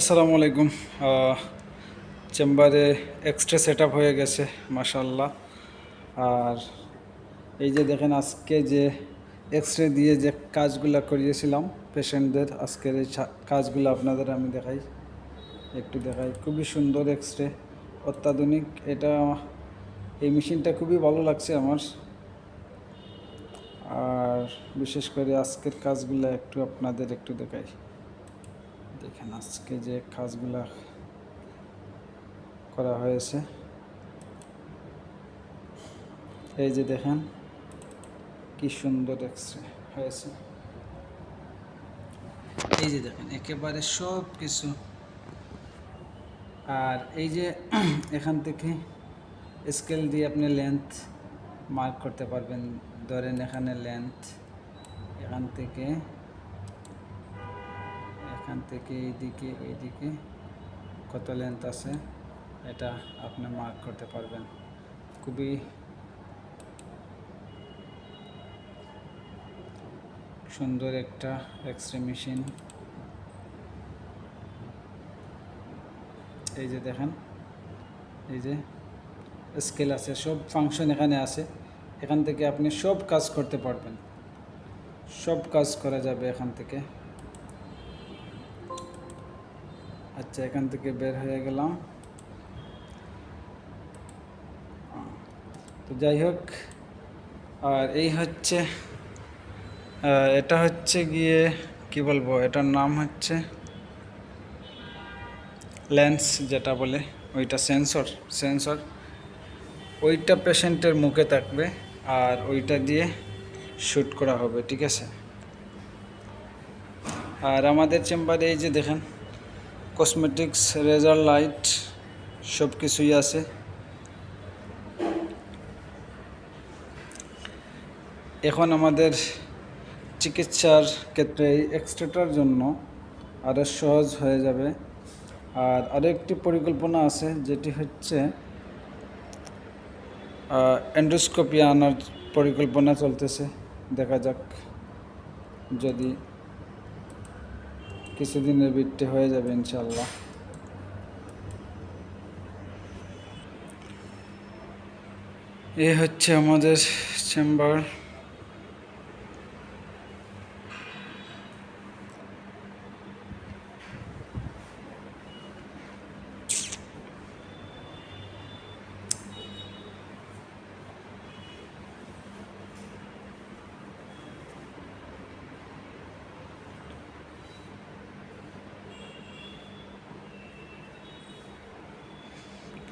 আসসালামু আলাইকুম। চেম্বারে এক্সট্রা সেট হয়ে গেছে মাশাল্লাহ আর এই যে দেখেন, আজকে যে এক্স রে দিয়ে যে কাজগুলো করিয়েছিলাম পেশেন্টদের আজকের এই কাজগুলো আপনাদের আমি দেখাই। একটু দেখাই, খুবই সুন্দর এক্স রে অত্যাধুনিক। এটা এই মেশিনটা খুবই ভালো লাগছে আমার। আর বিশেষ করে আজকের কাজগুলো একটু আপনাদের একটু দেখাই। দেখেন আজকে যে কাজগুলা করা হয়েছে, এই যে দেখেন কি সুন্দর এক্সরে হয়েছে। এই যে দেখেন, একেবারে সব কিছু আর এই যে এখান থেকে স্কেল দিয়ে আপনি লেন্থ মার্ক করতে পারবেন। ধরেন এখানে লেন্থ এখান থেকে এখান থেকে এইদিকে এইদিকে কত লেন্থ আছে এটা আপনি মার্ক করতে পারবেন। খুবই সুন্দর একটা এক্সরে মেশিন এই যে দেখেন, এই যে স্কেল আছে, সব ফাংশন এখানে আছে। এখান থেকে আপনি সব কাজ করতে পারবেন। সব কাজ করা যাবে এখান থেকে। আচ্ছা এখান থেকে বের হয়ে গেলাম। তো যাই হোক, আর এই হচ্ছে এটা হচ্ছে গিয়ে, কি বলব, এটার নাম হচ্ছে লেন্স যেটা বলে, ওইটা সেন্সর সেন্সর। ওইটা পেশেন্টের মুখে থাকবে, আর ওইটা দিয়ে শ্যুট করা হবে, ঠিক আছে? আর আমাদের চেম্বারে এই যে দেখেন কসমেটিক্স রেজার লাইট সব কিছুই আছে। এখন আমাদের চিকিৎসার ক্ষেত্রে এই এক্সট্রেটার জন্য আরও সহজ হয়ে যাবে। আর আরও একটি পরিকল্পনা আছে, যেটি হচ্ছে এন্ডোস্কোপি আনার পরিকল্পনা চলতেছে। দেখা যাক যদি কিছুদিনের বৃত্তি হয়ে যাবে ইনশাল্লাহ এ হচ্ছে আমাদের চেম্বার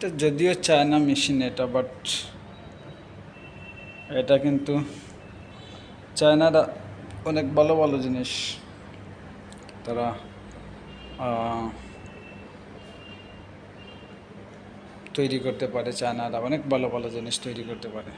এটা যদিও চায়না মেশিন এটা বাট এটা কিন্তু চায়নারা অনেক ভালো ভালো জিনিস। তারা তৈরি করতে পারে চায়নারা অনেক ভালো ভালো জিনিস তৈরি করতে পারে।